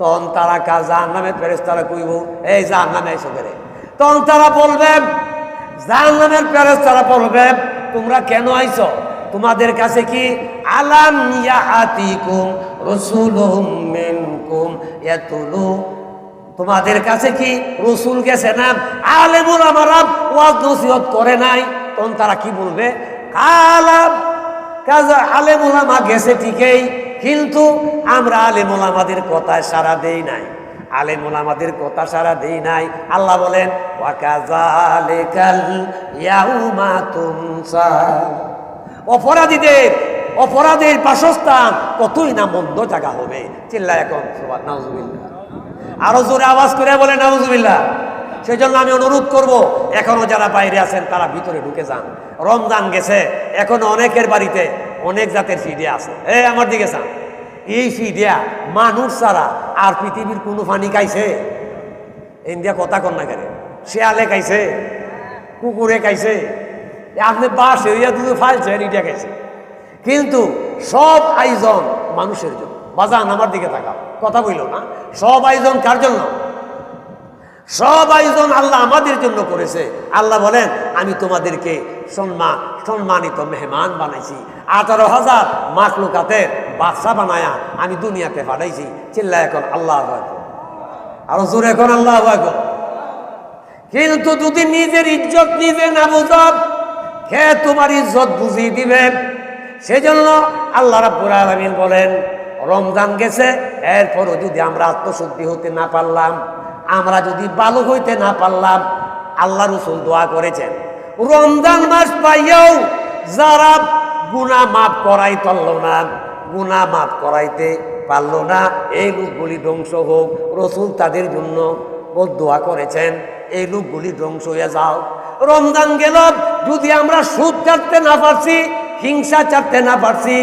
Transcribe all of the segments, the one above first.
তখন তারা কা জাহান নামে ফেরেস, তারা কইব, এই জাহান নামে এসে করে। তখন তারা বলবে জাহান নামের ফেরেস তারা বলবে, তোমরা কেন আইছ? তোমাদের কাছে কি আলাম ইয়াতিকুম রসুলুম মিনকুম? ইয়াতুলু তোমাদের কাছে কি রসুল গেছে না? আলেমুল আমারা ওয়াজ নসিহত করে নাই? তখন তারা কি বলবে আলাম কাজা আলেমুল আমা গেছে ঠিকই কিন্তু আমরা আলেমুল আমাদের কথায় সারা দেই নাই। আলেমুল আমাদের কথা সারা দেই নাই। আল্লাহ বলেন অপরাধীদের, অপরাধের বাসস্থান কতই না মন্দ জায়গা হবে। চিল্লা এখন নাউজুবিল্লাহ। আরও জোরে আওয়াজ করে বলে নাউজুবিল্লাহ। সেই জন্য আমি অনুরোধ করব, এখনও যারা বাইরে আছেন, তারা ভিতরে ঢুকে যান। রমজান গেছে, এখনও অনেকের বাড়িতে অনেক জাতের ফিডিয়া আছে। এই আমার দিকে যান এই ফিডিয়া মানুষ ছাড়া আর পৃথিবীর কোনো পানি খাইছে? ইন্ডিয়া কথা কন না কেন? শেয়ালে খাইছে, কুকুরে খাইছে। আপনি বাস এরিয়া দুধ ফাইলছেন ইটা খাইছে। কিন্তু সব আয়োজন মানুষের জন্য। বাজান, আমার দিকে থাকা কথা বইল না? সব আয়োজন কার জন্য? সব আয়োজন আল্লাহ আমাদের জন্য করেছে। আল্লাহ বলেন, আমি তোমাদেরকে সম্মান সম্মানিত মেহমান বানাইছি আঠারো হাজার মাকলুকাতের বাদশা বানায়া আমি দুনিয়াতে পাঠাইছি চিল্লা এখন আল্লাহ। আরও জোরে এখন আল্লাহ। কিন্তু যদি নিজের ইজ্জত নিজে না বুঝব কে তোমার ইজ্জত বুঝিয়ে দিবে সেজন্য আল্লাহ রাব্বুল আলামিন বলেন, রমজান গেছে, এরপরও যদি আমরা আত্মশুদ্ধি হতে না পারলাম, আমরা যদি ভালো হইতে না পারলাম, আল্লাহ রসুল দোয়া করেছেন রমজান মাস পাইয়াও যারা গুণা মাফ করাই পারল না গুণা মাফ করাইতে পারল না এই লোকগুলি ধ্বংস হোক। রসুল তাদের জন্য দোয়া করেছেন এই লোকগুলি ধ্বংস হয়ে যাও। রমজান গেল, যদি আমরা সুদ ছাড়তে না পারছি, হিংসা ছাড়তে না পারছি,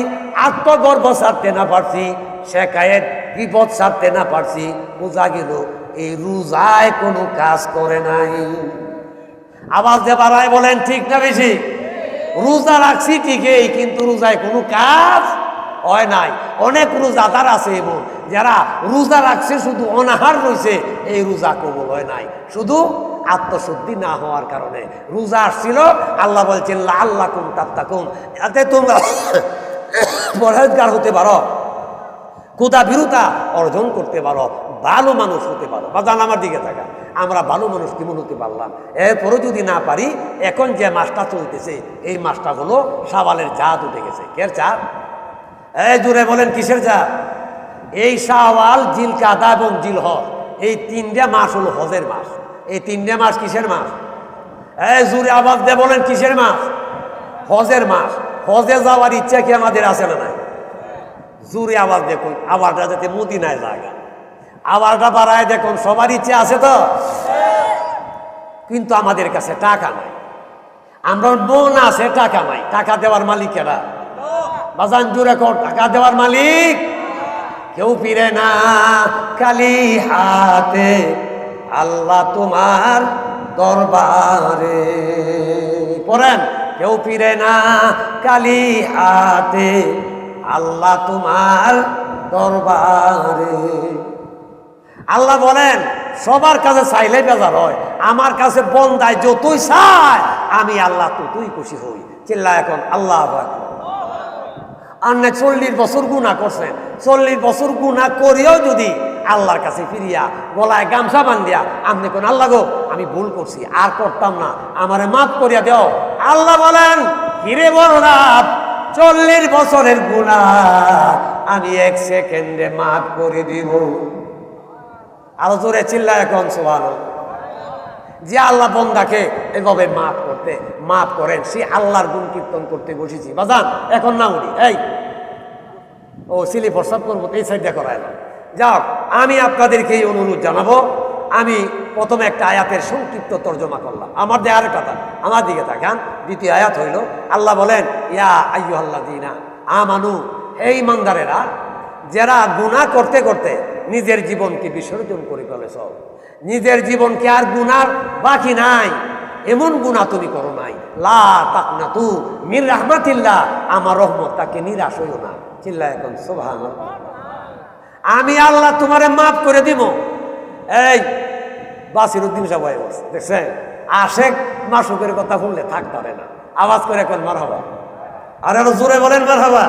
আত্মগর্ব ছাড়তে না পারছি, শেখায়েত বিপদ ছাড়তে না পারছি, বোঝা গেল, এই রোজায় কোনো কাজ করে নাই। আওয়াজ দিয়ে বাড়ায় বলেন, ঠিক না বেশি? রোজা রাখছি ঠিকই, কিন্তু রোজায় কোনো কাজ হয় নাই। অনেক রোজাদার আছে এবং যারা রোজা রাখছে, শুধু অনাহার রয়েছে, এই রোজা কবল হয় নাই। শুধু আত্মশুদ্ধি না হওয়ার কারণে। রোজা আসছিল, আল্লাহ বলছেন আল্লাহ কুম তাত্তাকুম যাতে তোমরা পরহেজগার হতে পারো কোদা বিরুতা অর্জন করতে পারো, ভালো মানুষ হতে পারো। বা জান আমার দিকে থাকা আমরা ভালো মানুষ কেমন হতে পারলাম? এরপরও যদি না পারি, এখন যে মাসটা চলতেছে, এই মাসটা হলো সাবালের জাত উঠে গেছে। কের চাঁদ এই জুড়ে বলেন, কিসের জাত? এই সাওয়াল জিল কাদা এবং জিল হজ এই তিনটা মাস হলো হজের মাস। এই তিনটা মাস কিসের মাস? এই জুড়ে আবাদ দিয়ে বলেন, কিসের মাস? হজের মাস। হজে যাওয়ার ইচ্ছা কি আমাদের আছে না নাই? জুড়ে আওয়াজ দেখুন আওয়াজটা যাতে মদিনায় জায়গা আওয়াজটা বাড়ায় দেখুন, সবার ইচ্ছে আছে তো? কিন্তু আমাদের কাছে টাকা নাই। আমরা মন আছে টাকা নাই। টাকা দেওয়ার মালিকেরা বাজান জুড়ে কর টাকা দেওয়ার মালিক। কেউ ফিরে না কালি হাতে। আল্লাহ তোমার দরবারে। পড়েন, কেউ ফিরে না কালি হাতে। আল্লাহ তোমার দরবারে। আল্লাহ বলেন, সবার কাছে চাইলে বেজার হয়, আমার কাছে বন্দায় যতই চায়, আমি আল্লাহ ততই খুশি হই। চিল্লা এখন, আল্লাহ আকবার। আর না চল্লিশ বছর গুণা করছেন চল্লিশ বছর গুণা করিও যদি আল্লাহর কাছে ফিরিয়া গলায় গামছা বান্ধিয়া, আপনি কোন, আল্লাহ গো, আমি ভুল করছি, আর করতাম না, আমারে মাফ করিয়া দেও। আল্লাহ বলেন ফিরে হিরে বলরাম চল্লিশ বছরের গুণা আমি এক সেকেন্ডে মাফ করে দিব। আরও জোরে চিল্লা এখন সোহান যে আল্লাহ বন্দাকে এভাবে মাফ করতে, মাফ করেন, সে আল্লাহর গুণ কীর্তন করতে বসেছি। বাজান, এখন না উনি এই। ও, সিলি প্রস্তাব করব, এই সাইডে করায় না যাক আমি আপনাদেরকে এই অনুরোধ জানাব, আমি প্রথমে একটা আয়াতের সংক্ষিপ্ত তর্জমা করলাম। আমার দেয়ার কথা আমার দিকে তাকান, দ্বিতীয় আয়াত হইল, আল্লাহ বলেন, ইয়া আయ్যু আল্লাহ দিনা আমানু এই মান্দারেরা যারা গুণা করতে করতে নিজের জীবনকে বিসর্জন করে ফেলেছ। নিজের জীবনকে আর গুনার বাকি নাই। এমন গুণা তুমি করো নাই। লা তাক না তু মির রহমাতিল্লাহ। আমার রহমত তাকে নিরাশ হইও না। চিল্লা এখন সোভান আমি আল্লাহ তোমারে মাফ করে দিব। এই বাসির উদ্দিন সব হয়ে বসে দেখছেন? আশেক মাসুকের কথা শুনলে থাক পারে না। আওয়াজ করে এখন মার হবা আর আরও জোরে বলেন মার হবা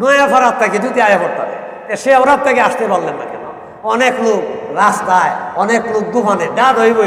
নয়া ফারাত থেকে যদি আয়া পড়তারে সে ওরা থেকে আসতে পারলেন না কেন? অনেক লোক রাস্তায়, অনেক লোক দুহানে ডাদ হইব